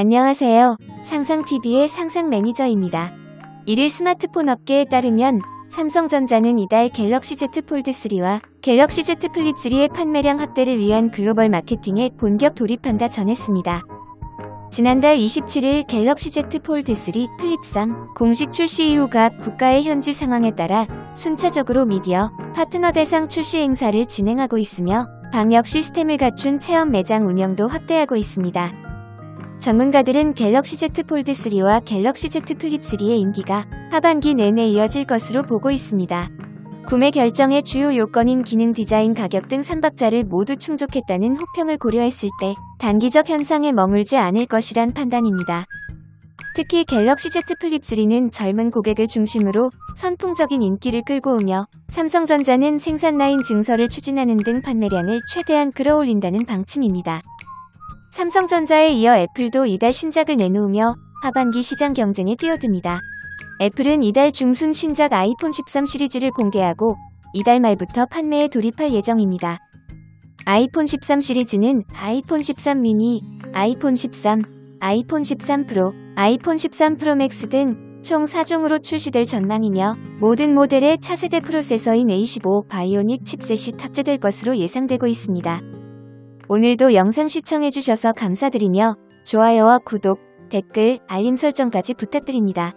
안녕하세요. 상상TV의 상상 매니저입니다. 일일 스마트폰 업계에 따르면 삼성전자는 이달 갤럭시 Z 폴드 3와 갤럭시 Z 플립 3의 판매량 확대를 위한 글로벌 마케팅에 본격 돌입한다 전했습니다. 지난달 27일 갤럭시 Z 폴드 3 플립 3 공식 출시 이후 각 국가의 현지 상황에 따라 순차적으로 미디어, 파트너 대상 출시 행사를 진행하고 있으며 방역 시스템을 갖춘 체험 매장 운영도 확대하고 있습니다. 전문가들은 갤럭시 Z 폴드 3와 갤럭시 Z 플립 3의 인기가 하반기 내내 이어질 것으로 보고 있습니다. 구매 결정의 주요 요건인 기능 디자인 가격 등 3박자를 모두 충족했다는 호평을 고려했을 때 단기적 현상에 머물지 않을 것이란 판단입니다. 특히 갤럭시 Z 플립 3는 젊은 고객을 중심으로 선풍적인 인기를 끌고 오며 삼성전자는 생산 라인 증설을 추진하는 등 판매량을 최대한 끌어올린다는 방침입니다. 삼성전자에 이어 애플도 이달 신작을 내놓으며 하반기 시장 경쟁에 뛰어듭니다. 애플은 이달 중순 신작 아이폰 13 시리즈를 공개하고 이달 말부터 판매에 돌입할 예정입니다. 아이폰 13 시리즈는 아이폰 13 미니, 아이폰 13, 아이폰 13 프로, 아이폰 13 프로 맥스 등 총 4종으로 출시될 전망이며 모든 모델에 차세대 프로세서인 A15 바이오닉 칩셋이 탑재될 것으로 예상되고 있습니다. 오늘도 영상 시청해주셔서 감사드리며 좋아요와 구독, 댓글, 알림 설정까지 부탁드립니다.